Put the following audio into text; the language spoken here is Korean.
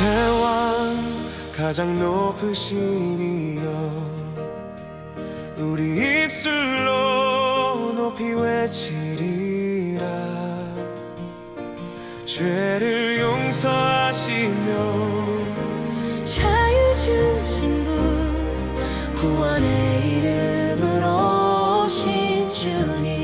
세왕 가장 높으신 이여 우리 입술로 높이 외치리라. 죄를 용서하시며 자유 주신 분 구원의 이름으로 오신 주님.